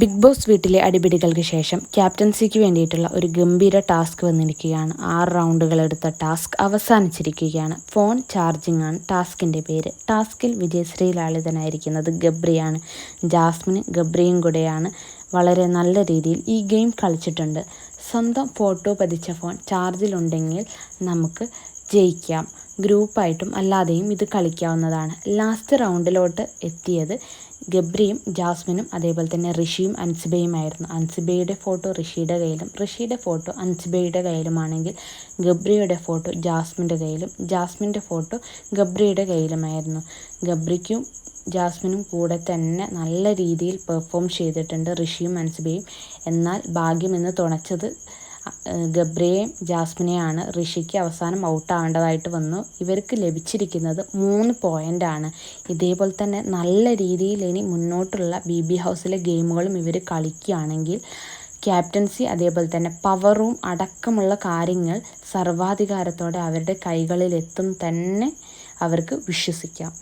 Big boss വീട്ടിലെ അടിപിടികൾക്ക് ശേഷം ക്യാപ്റ്റൻസിക്ക് വേണ്ടിയിട്ടുള്ള ഒരു ഗംഭീര ടാസ്ക് വന്നിരിക്കുകയാണ്. ആറ് റൗണ്ടുകൾ എടുത്ത ടാസ്ക് അവസാനിച്ചിരിക്കുകയാണ്. ഫോൺ ചാർജിംഗ് ആണ് ടാസ്കിന്റെ പേര്. ടാസ്കിൽ വിജയശ്രീ ലാളിതനായിരിക്കുന്നത് ഗബ്രിയാണ്. ജാസ്മിന് ഗബ്രിയും കൂടെയാണ് വളരെ നല്ല രീതിയിൽ ഈ ഗെയിം കളിച്ചിട്ടുണ്ട്. സ്വന്തം ഫോട്ടോ പതിച്ച ഫോൺ ചാർജിലുണ്ടെങ്കിൽ നമുക്ക് ജയിക്കാം. ഗ്രൂപ്പായിട്ടും അല്ലാതെയും ഇത് കളിക്കാവുന്നതാണ്. ലാസ്റ്റ് റൗണ്ടിലോട്ട് എത്തിയത് ഗബ്രിയും ജാസ്മിനും അതേപോലെ തന്നെ ഋഷിയും അൻസിബയുമായിരുന്നു. അൻസിബയുടെ ഫോട്ടോ ഋഷിയുടെ കയ്യിലും ഋഷിയുടെ ഫോട്ടോ അൻസിബയുടെ കയ്യിലുമാണെങ്കിൽ ഗബ്രിയുടെ ഫോട്ടോ ജാസ്മിന്റെ കയ്യിലും ജാസ്മിന്റെ ഫോട്ടോ ഗബ്രിയുടെ കയ്യിലുമായിരുന്നു. ഗബ്രിക്കും ജാസ്മിനും കൂടെ തന്നെ നല്ല രീതിയിൽ പെർഫോം ചെയ്തിട്ടുണ്ട് ഋഷിയും അൻസിബയും. എന്നാൽ ഭാഗ്യമെന്ന് തുണച്ചത് ഗബ്രിയെയും ജാസ്മിനെയാണ് ഋഷിക്ക് അവസാനം ഔട്ട് ഔട്ടാവേണ്ടതായിട്ട് വന്നു. ഇവർക്ക് ലഭിച്ചിരിക്കുന്നത് മൂന്ന് പോയിന്റാണ് ഇതേപോലെ തന്നെ നല്ല രീതിയിൽ ഇനി മുന്നോട്ടുള്ള ബി ബി ഹൗസിലെ ഗെയിമുകളും ഇവർ കളിക്കുകയാണെങ്കിൽ ക്യാപ്റ്റൻസി അതേപോലെ തന്നെ പവറും അടക്കമുള്ള കാര്യങ്ങൾ സർവാധികാരത്തോടെ അവരുടെ കൈകളിലെത്തും തന്നെ അവർക്ക് വിശ്വസിക്കാം.